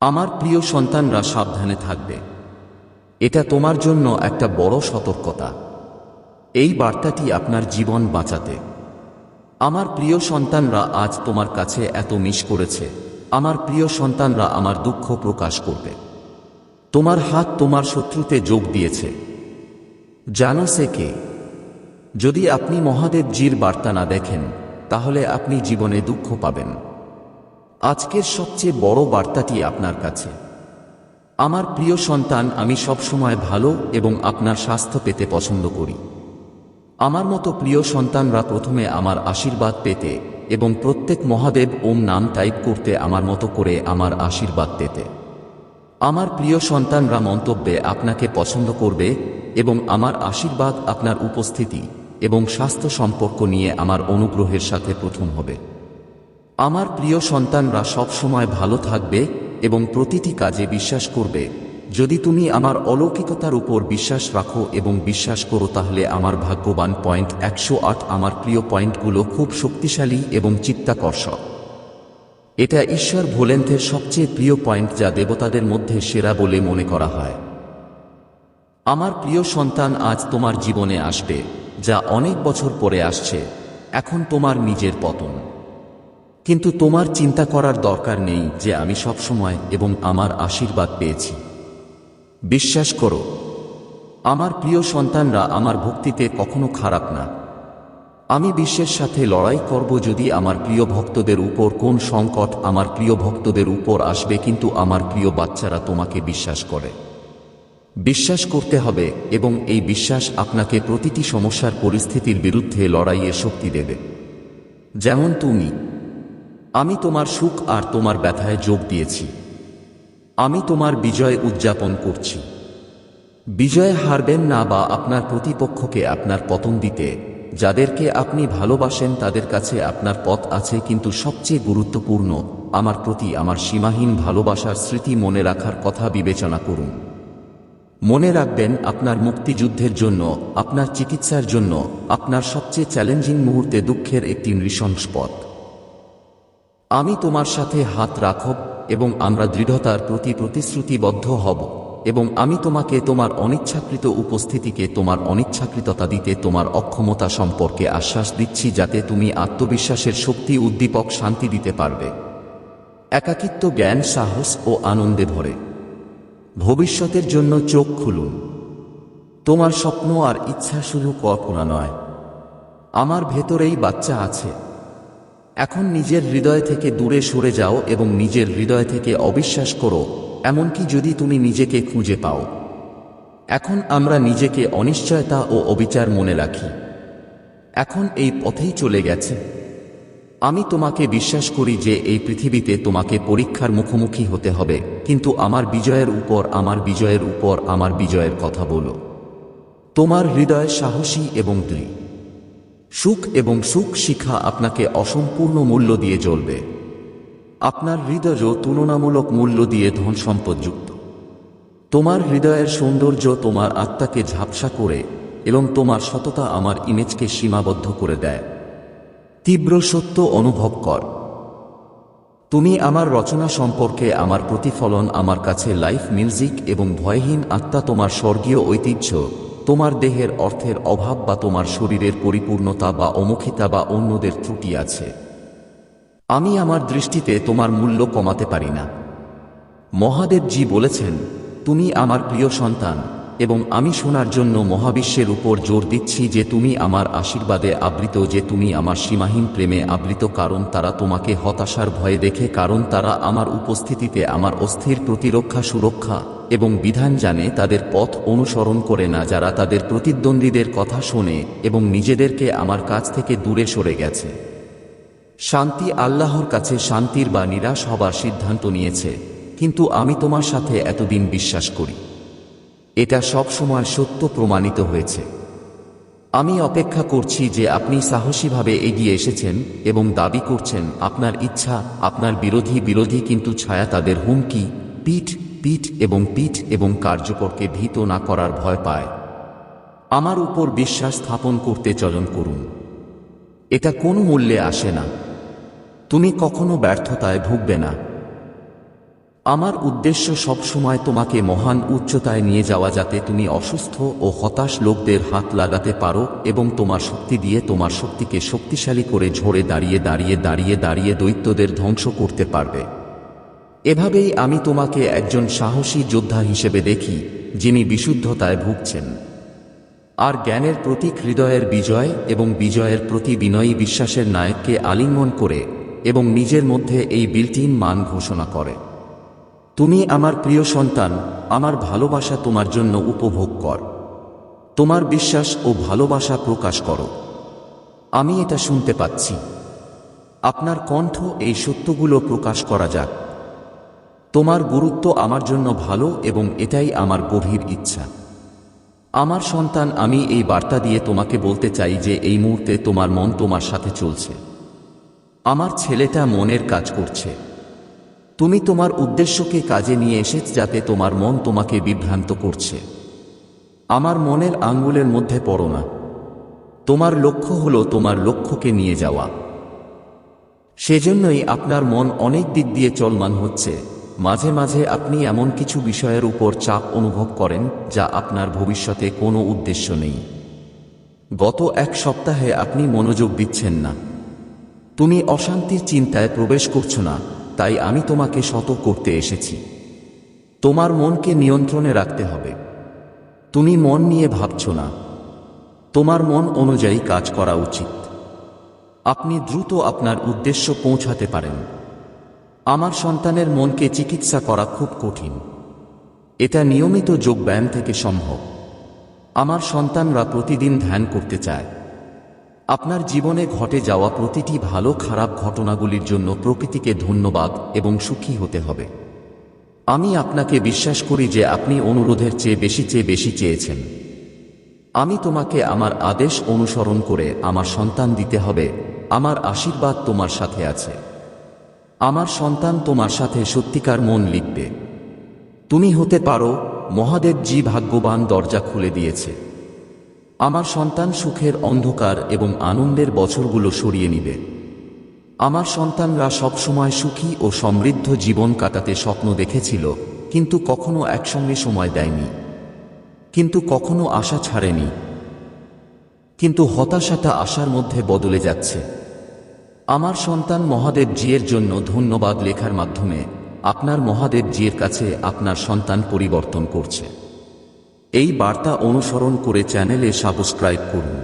আমার প্রিয় সন্তানরা সাবধানে থাকবে। এটা তোমার জন্য একটা বড় সতর্কতা। এই বার্তাটি আপনার জীবন বাঁচাতে। আমার প্রিয় সন্তানরা আজ তোমার কাছে এত মিস করেছে। আমার প্রিয় সন্তানরা আমার দুঃখ প্রকাশ করবে। তোমার হাত তোমার শত্রুতে যোগ দিয়েছে। জানো সে কে? যদি আপনি মহাদেব জির বার্তা না দেখেন, তাহলে আপনি জীবনে দুঃখ পাবেন। আজকের সবচেয়ে বড় বার্তাটি আপনার কাছে। আমার প্রিয় সন্তান, আমি সবসময় ভালো এবং আপনার স্বাস্থ্য পেতে পছন্দ করি। আমার মতো প্রিয় সন্তানরা প্রথমে আমার আশীর্বাদ পেতে এবং প্রত্যেক মহাদেব ওম নাম টাইপ করতে আমার মতো করে আমার আশীর্বাদ পেতে। আমার প্রিয় সন্তানরা মন্তব্যে আপনাকে পছন্দ করবে এবং আমার আশীর্বাদ, আপনার উপস্থিতি এবং স্বাস্থ্য সম্পর্ক নিয়ে আমার অনুগ্রহের সাথে প্রথম হবে। আমার প্রিয় সন্তানরা সবসময় ভালো থাকবে এবং প্রতিটি কাজে বিশ্বাস করবে। যদি তুমি আমার অলৌকিকতার উপর বিশ্বাস রাখো এবং বিশ্বাস করো, তাহলে আমার ভাগ্যবান পয়েন্ট একশো আট, আমার প্রিয় পয়েন্টগুলো খুব শক্তিশালী এবং চিত্তাকর্ষক। এটা ঈশ্বর ভোলেন্থের সবচেয়ে প্রিয় পয়েন্ট যা দেবতাদের মধ্যে সেরা বলে মনে করা হয়। আমার প্রিয় সন্তান আজ তোমার জীবনে আসবে, যা অনেক বছর পরে আসছে। এখন তোমার নিজের পতন। কিন্তু তোমার চিন্তা করার দরকার নেই যে আমি সবসময় এবং আমার আশীর্বাদ পেয়েছি। বিশ্বাস করো, আমার প্রিয় সন্তানরা আমার ভক্তিতে কখনো খারাপ না। আমি বিশ্বের সাথে লড়াই করব যদি আমার প্রিয় ভক্তদের উপর কোন সংকট আমার প্রিয় ভক্তদের উপর আসবে কিন্তু আমার প্রিয় বাচ্চারা তোমাকে বিশ্বাস করে। বিশ্বাস করতে হবে এবং এই বিশ্বাস আপনাকে প্রতিটি সমস্যার পরিস্থিতির বিরুদ্ধে লড়াইয়ে শক্তি দেবে। যেমন তুমি আমি তোমার সুখ আর তোমার ব্যথায় যোগ দিয়েছি। আমি তোমার বিজয় উদযাপন করছি। বিজয় হারবেন না বা আপনার প্রতিপক্ষকে আপনার পতন দিতে, যাদেরকে আপনি ভালোবাসেন তাদের কাছে আপনার পথ আছে কিন্তু সবচেয়ে গুরুত্বপূর্ণ, আমার প্রতি আমার সীমাহীন ভালোবাসার স্মৃতি মনে রাখার কথা বিবেচনা করুন। মনে রাখবেন আপনার মুক্তিযুদ্ধের জন্য, আপনার চিকিৎসার জন্য, আপনার সবচেয়ে চ্যালেঞ্জিং মুহূর্তে দুঃখের একটি নৃশংস পথ। আমি তোমার সাথে হাত রাখব এবং আমরা দৃঢ়তার প্রতি প্রতিশ্রুতিবদ্ধ হব, এবং আমি তোমাকে তোমার অনিচ্ছাকৃত উপস্থিতিকে, তোমার অনিচ্ছাকৃততা দিতে, তোমার অক্ষমতা সম্পর্কে আশ্বাস দিচ্ছি যাতে তুমি আত্মবিশ্বাসের শক্তি, উদ্দীপক, শান্তি দিতে পারবে। একাকিত্ব, জ্ঞান, সাহস ও আনন্দে ভরে। ভবিষ্যতের জন্য চোখ খুলুন। তোমার স্বপ্ন আর ইচ্ছা শুধু কল্পনা নয়। আমার ভেতরেই বাচ্চা আছে। এখন নিজের হৃদয় থেকে দূরে সরে যাও এবং নিজের হৃদয় থেকে অবিশ্বাস করো, এমনকি যদি তুমি নিজেকে খুঁজে পাও। এখন আমরা নিজেকে অনিশ্চয়তা ও অবিচার মনে রাখি। এখন এই পথেই চলে গেছে। আমি তোমাকে বিশ্বাস করি যে এই পৃথিবীতে তোমাকে পরীক্ষার মুখোমুখি হতে হবে, কিন্তু আমার বিজয়ের উপর, আমার বিজয়ের উপর, আমার বিজয়ের কথা বলো। তোমার হৃদয় সাহসী এবং দৃঢ়। সুখ এবং সুখ শিখা আপনাকে অসম্পূর্ণ মূল্য দিয়ে জ্বলবে। আপনার হৃদয়ও তুলনামূলক মূল্য দিয়ে ধন সম্পদযুক্ত তোমার হৃদয়ের সৌন্দর্য তোমার আত্মাকে ঝাপসা করে এবং তোমার সততা আমার ইমেজকে সীমাবদ্ধ করে দেয়। তীব্র সত্য অনুভব কর। তুমি আমার রচনা সম্পর্কে আমার প্রতিফলন আমার কাছে লাইফ মিউজিক এবং ভয়হীন আত্মা তোমার স্বর্গীয় ঐতিহ্য তোমার দেহের অর্থের অভাব বা তোমার শরীরের পরিপূর্ণতা বা অমুখিতা বা অন্যদের ত্রুটি আছে। আমি আমার দৃষ্টিতে তোমার মূল্য কমাতে পারি না। মহাদেবজি বলেছেন, তুমি আমার প্রিয় সন্তান এবং আমি শোনার জন্য মহাবিশ্বের উপর জোর দিচ্ছি যে তুমি আমার আশীর্বাদে আবৃত, যে তুমি আমার সীমাহীন প্রেমে আবৃত, কারণ তারা তোমাকে হতাশার ভয়ে দেখে, কারণ তারা আমার উপস্থিতিতে আমার অস্থির প্রতিরক্ষা সুরক্ষা এবং বিধান জানে তাদের পথ অনুসরণ করে না যারা তাদের প্রতিদ্বন্দ্বীদের কথা শোনে এবং নিজেদেরকে আমার কাছ থেকে দূরে সরে গেছে। শান্তি আল্লাহর কাছে শান্তির বা নিরাশ হবার সিদ্ধান্ত নিয়েছে, কিন্তু আমি তোমার সাথে এতদিন বিশ্বাস করি। এটা সব সময় সত্য প্রমাণিত হয়েছে। আমি অপেক্ষা করছি যে আপনি সাহসীভাবে এগিয়ে এসেছেন এবং দাবি করছেন, আপনার ইচ্ছা, আপনার বিরোধী বিরোধী কিন্তু ছায়া তাদের হুমকি, পিঠ পিঠ এবং পিঠ এবং কার্যকরকে ভীত না করার ভয় পায়। আমার উপর বিশ্বাস স্থাপন করতে চলন করুন। এটা কোনো মূল্যে আসে না। তুমি কখনো ব্যর্থতায় ভুগবে না। আমার উদ্দেশ্য সবসময় তোমাকে মহান উচ্চতায় নিয়ে যাওয়া যাতে তুমি অসুস্থ ও হতাশ লোকদের হাত লাগাতে পারো এবং তোমার শক্তি দিয়ে তোমার শক্তিকে শক্তিশালী করে ঝরে দাঁড়িয়ে দাঁড়িয়ে দাঁড়িয়ে দাঁড়িয়ে দৈত্যদের ধ্বংস করতে পারবে। এভাবেই আমি তোমাকে একজন সাহসী যোদ্ধা হিসেবে দেখি, যিনি বিশুদ্ধতায় ভুগছেন। আর জ্ঞানের প্রতীক হৃদয়ের বিজয় এবং বিজয়ের প্রতি বিনয়ী বিশ্বাসের নায়ককে আলিঙ্গন করে এবং নিজের মধ্যে এই বিল্টিন মান ঘোষণা করে। তুমি আমার প্রিয় সন্তান, আমার ভালোবাসা তোমার জন্য উপভোগ কর। তোমার বিশ্বাস ও ভালোবাসা প্রকাশ করো। আমি এটা শুনতে পাচ্ছি। আপনার কণ্ঠ এই সত্যগুলো প্রকাশ করা যাক। তোমার গুরুত্ব আমার জন্য ভালো এবং এটাই আমার গভীর ইচ্ছা। আমার সন্তান, আমি এই বার্তা দিয়ে তোমাকে বলতে চাই যে এই মুহূর্তে তোমার মন তোমার সাথে চলছে। আমার ছেলেটা মনের কাজ করছে। তুমি তোমার উদ্দেশ্যকে কাজে নিয়ে এসেছ যাতে তোমার মন তোমাকে বিভ্রান্ত করছে। আমার মনের আঙ্গুলের মধ্যে পড়ো না। তোমার লক্ষ্য হলো তোমার লক্ষ্যকে নিয়ে যাওয়া। সেজন্যই আপনার মন অনেক দিক দিয়ে চলমান হচ্ছে। মাঝে মাঝে আপনি এমন কিছু বিষয়ের উপর চাপ অনুভব করেন যা আপনার ভবিষ্যতে কোনো উদ্দেশ্য নেই। গত এক সপ্তাহে আপনি মনোযোগ দিচ্ছেন না। তুমি অশান্তির চিন্তায় প্রবেশ করছ না, তাই আমি তোমাকে শত করতে এসেছি। তোমার মনকে নিয়ন্ত্রণে রাখতে হবে। তুমি মন নিয়ে ভাবছ না। তোমার মন অনুযায়ী কাজ করা উচিত। আপনি দ্রুত আপনার উদ্দেশ্য পৌঁছাতে পারেন। আমার সন্তানের মনকে চিকিৎসা করা খুব কঠিন। এটা নিয়মিত যোগব্যায়াম থেকে সম্ভব। আমার সন্তানরা প্রতিদিন ধ্যান করতে চায়। আপনার জীবনে ঘটে যাওয়া প্রতিটি ভালো খারাপ ঘটনাগুলির জন্য প্রকৃতিকে ধন্যবাদ এবং সুখী হতে হবে। আমি আপনাকে বিশ্বাস করি যে আপনি অনুরোধের চেয়ে বেশি চেয়ে বেশি চেয়েছেন। আমি তোমাকে আমার আদেশ অনুসরণ করে আমার সন্তান দিতে হবে। আমার আশীর্বাদ তোমার সাথে আছে। আমার সন্তান তোমার সাথে সত্যিকার মন লিখবে। তুমি হতে পারো, মহাদেব জি ভাগ্যবান দরজা খুলে দিয়েছে। আমার সন্তান সুখের অন্ধকার এবং আনন্দের বছরগুলো সরিয়ে নিবে। আমার সন্তানরা সবসময় সুখী ও সমৃদ্ধ জীবন কাটাতে স্বপ্ন দেখেছিল, কিন্তু কখনো একসঙ্গে সময় দেয়নি। কিন্তু কখনো আশা ছাড়েনি। কিন্তু হতাশাটা আশার মধ্যে বদলে যাচ্ছে। আমার সন্তান মহাদেব জিয়ের জন্য ধন্যবাদ লেখার মাধ্যমে আপনার মহাদেব জিয়ের কাছে আপনার সন্তান পরিবর্তন করছে। এই বার্তা অনুসরণ করে চ্যানেলে সাবস্ক্রাইব করুন।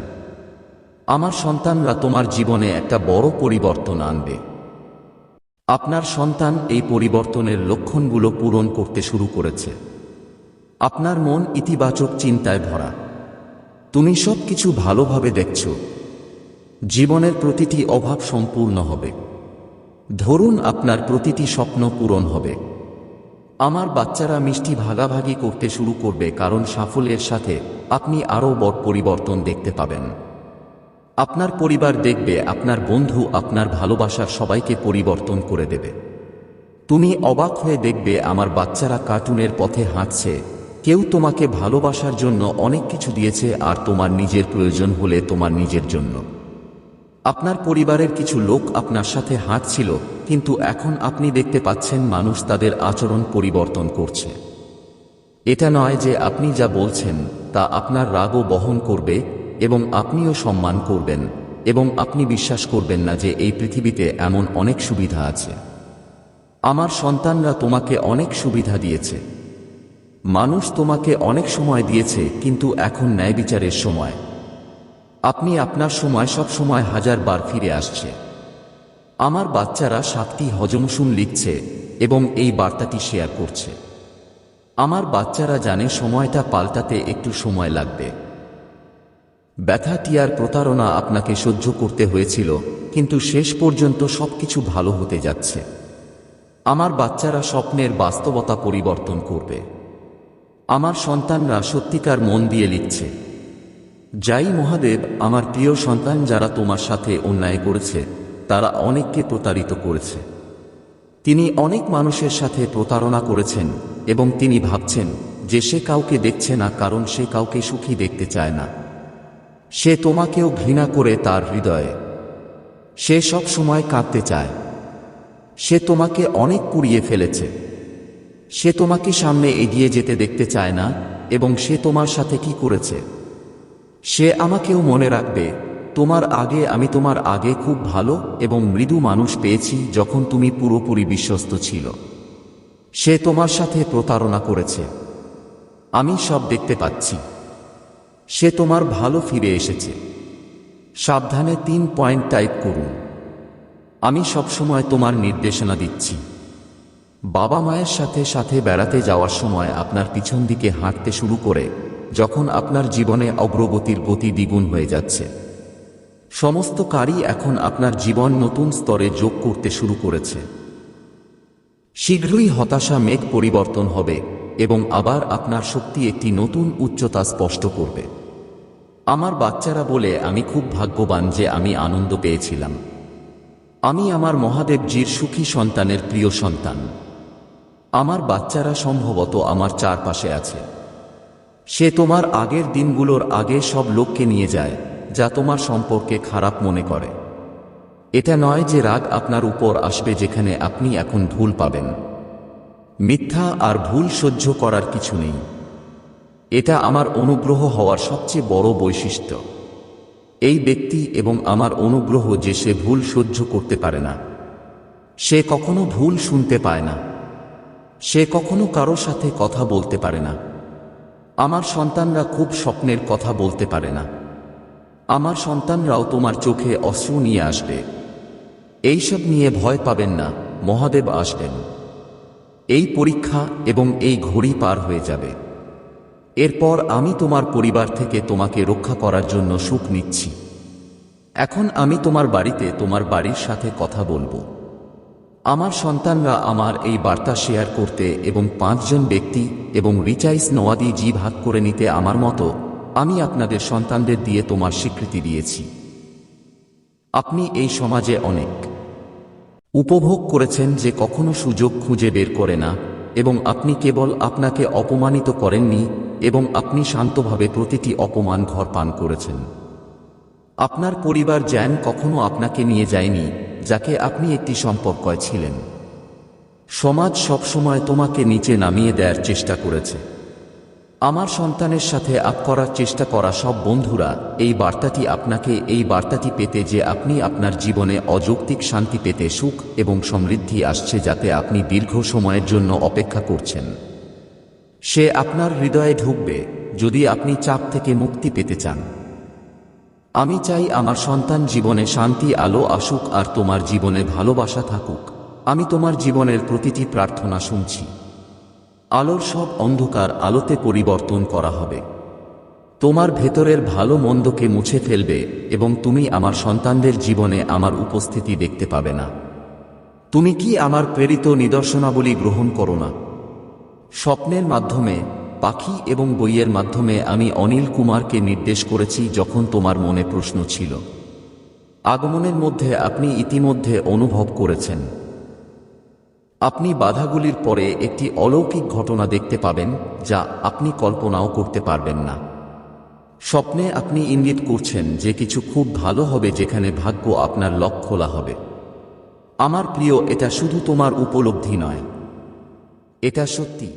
আমার সন্তানরা তোমার জীবনে একটা বড় পরিবর্তন আনবে। আপনার সন্তান এই পরিবর্তনের লক্ষণগুলো পূরণ করতে শুরু করেছে। আপনার মন ইতিবাচক চিন্তায় ভরা। তুমি সব কিছু ভালোভাবে দেখছ। জীবনের প্রতিটি অভাব সম্পূর্ণ হবে। ধরুন আপনার প্রতিটি স্বপ্ন পূরণ হবে। আমার বাচ্চারা মিষ্টি ভাগাভাগি করতে শুরু করবে কারণ সাফল্যের সাথে আপনি আরও বড় পরিবর্তন দেখতে পাবেন। আপনার পরিবার দেখবে, আপনার বন্ধু আপনার ভালোবাসার সবাইকে পরিবর্তন করে দেবে। তুমি অবাক হয়ে দেখবে, আমার বাচ্চারা কার্টুনের পথে হাঁটছে। কেউ তোমাকে ভালোবাসার জন্য অনেক কিছু দিয়েছে আর তোমার নিজের প্রয়োজন হলে তোমার নিজের জন্য। আপনার পরিবারের কিছু লোক আপনার সাথে হাঁটছিল, কিন্তু এখন আপনি দেখতে পাচ্ছেন মানুষ তাদের আচরণ পরিবর্তন করছে। এটা নয় যে আপনি যা বলছেন, তা আপনার রাগও বহন করবে এবং আপনিও সম্মান করবেন এবং আপনি বিশ্বাস করবেন না যে এই পৃথিবীতে এমন অনেক সুবিধা আছে। আমার সন্তানরা তোমাকে অনেক সুবিধা দিয়েছে। মানুষ তোমাকে অনেক সময় দিয়েছে, কিন্তু এখন ন্যায় বিচারের সময়। আপনি আপনার সময় সব সময় হাজার বার ফিরে আসছে। আমার বাচ্চারা সাতটি হজমসুন লিখছে এবং এই বার্তাটি শেয়ার করছে। আমার বাচ্চারা জানে সময়টা পাল্টাতে একটু সময় লাগবে। ব্যথা, টিয়ার প্রতারণা আপনাকে সহ্য করতে হয়েছিল, কিন্তু শেষ পর্যন্ত সবকিছু ভালো হতে যাচ্ছে। আমার বাচ্চারা স্বপ্নের বাস্তবতা পরিবর্তন করবে। আমার সন্তানরা সত্যিকার মন দিয়ে লিখছে। যাই মহাদেব, আমার প্রিয় সন্তান যারা তোমার সাথে অন্যায় করেছে, তারা অনেককে প্রতারিত করেছে। তিনি অনেক মানুষের সাথে প্রতারণা করেছেন এবং তিনি ভাবছেন যে সে কাউকে দেখছে না, কারণ সে কাউকে সুখী দেখতে চায় না। সে তোমাকেও ঘৃণা করে তার হৃদয়ে। সে সব সময় কাঁদতে চায়। সে তোমাকে অনেক কুড়িয়ে ফেলেছে। সে তোমাকে সামনে এগিয়ে যেতে দেখতে চায় না, এবং সে তোমার সাথে কি করেছে? সে আমাকেও মনে রাখবে, তোমার আগে আমি তোমার আগে খুব ভালো এবং মৃদু মানুষ পেয়েছি যখন তুমি পুরোপুরি বিশ্বস্ত ছিল। সে তোমার সাথে প্রতারণা করেছে। আমি সব দেখতে পাচ্ছি। সে তোমার ভালো ফিরে এসেছে। সাবধানে তিন পয়েন্ট টাইপ করুন। আমি সবসময় তোমার নির্দেশনা দিচ্ছি। বাবা মায়ের সাথে সাথে বেড়াতে যাওয়ার সময় আপনার পিছন দিকে হাঁটতে শুরু করে যখন আপনার জীবনে অগ্রগতির গতি দ্বিগুণ হয়ে যাচ্ছে। সমস্ত কারই এখন আপনার জীবন নতুন স্তরে যোগ করতে শুরু করেছে। শীঘ্রই হতাশা মেঘ পরিবর্তন হবে এবং আবার আপনার শক্তি একটি নতুন উচ্চতা স্পষ্ট করবে। আমার বাচ্চারা বলে, আমি খুব ভাগ্যবান যে আমি আনন্দ পেয়েছিলাম। আমি আমার মহাদেবজির সুখী সন্তানের প্রিয় সন্তান। আমার বাচ্চারা সম্ভবত আমার চারপাশে আছে। সে তোমার আগের দিনগুলোর আগে সব লোককে নিয়ে যায়, যা তোমার সম্পর্কে খারাপ মনে করে। এটা নয় যে রাগ আপনার উপর আসবে যেখানে আপনি এখন ভুল পাবেন। মিথ্যা আর ভুল সহ্য করার কিছু নেই। এটা আমার অনুগ্রহ হওয়ার সবচেয়ে বড় বৈশিষ্ট্য। এই ব্যক্তি এবং আমার অনুগ্রহ যে সে ভুল সহ্য করতে পারে না। সে কখনো ভুল শুনতে পায় না। সে কখনো কারও সাথে কথা বলতে পারে না। আমার সন্তানরা খুব স্বপ্নের কথা বলতে পারে না। আমার সন্তানরাও তোমার চোখে অশ্রু নিয়ে আসবে। এইসব নিয়ে ভয় পাবেন না, মহাদেব আসবেন। এই পরীক্ষা এবং এই ঘড়ি পার হয়ে যাবে। এরপর আমি তোমার পরিবার থেকে তোমাকে রক্ষা করার জন্য সুখ নিচ্ছি। এখন আমি তোমার বাড়িতে তোমার বাড়ির সাথে কথা বলব। আমার সন্তানরা আমার এই বার্তা শেয়ার করতে এবং পাঁচজন ব্যক্তি এবং রিচাইস নোয়াদি জি ভাগ করে নিতে আমার মতো, আমি আপনাদের সন্তানদের দিয়ে তোমার স্বীকৃতি দিয়েছি। আপনি এই সমাজে অনেক উপভোগ করেছেন যে কখনো সুযোগ খুঁজে বের করে না, এবং আপনি কেবল আপনাকে অপমানিত করেননি এবং আপনি শান্তভাবে প্রতিটি অপমান ঘর পান করেছেন। আপনার পরিবার জ্যান কখনো আপনাকে নিয়ে যায়নি যাকে আপনি একটি সম্পর্কয় ছিলেন। সমাজ সবসময় তোমাকে নিচে নামিয়ে দেওয়ার চেষ্টা করেছে। আমার সন্তানের সাথে আপ করার চেষ্টা করা সব বন্ধুরা, এই বার্তাটি আপনাকে, এই বার্তাটি পেতে যে আপনি আপনার জীবনে অযৌক্তিক শান্তি পেতে সুখ এবং সমৃদ্ধি আসছে যাতে আপনি দীর্ঘ সময়ের জন্য অপেক্ষা করছেন। সে আপনার হৃদয়ে ঢুকবে, যদি আপনি চাপ থেকে মুক্তি পেতে চান। আমি চাই আমার সন্তান জীবনে শান্তি, আলো, আসুক আর তোমার জীবনে ভালোবাসা থাকুক। আমি তোমার জীবনের প্রতিটি প্রার্থনা শুনছি। আলোর সব অন্ধকার আলোতে পরিবর্তন করা হবে। তোমার ভেতরের ভালো মন্দকে মুছে ফেলবে এবং তুমি আমার সন্তানদের জীবনে আমার উপস্থিতি দেখতে পাবে না। তুমি কি আমার প্রেরিত নিদর্শনাবলী গ্রহণ করো না? স্বপ্নের মাধ্যমে পাখি এবং বইয়ের মাধ্যমে আমি অনিল কুমারকে নির্দেশ করেছি যখন তোমার মনে প্রশ্ন ছিল। আগমনের মধ্যে আপনি ইতিমধ্যে অনুভব করেছেন। আপনি বাধাগুলির পরে একটি অলৌকিক ঘটনা দেখতে পাবেন, যা আপনি কল্পনাও করতে পারবেন না। স্বপ্নে আপনি ইঙ্গিত করছেন যে কিছু খুব ভালো হবে যেখানে ভাগ্য আপনার লক খোলা হবে। আমার প্রিয়, এটা শুধু তোমার উপলব্ধি নয়। এটা সত্যি।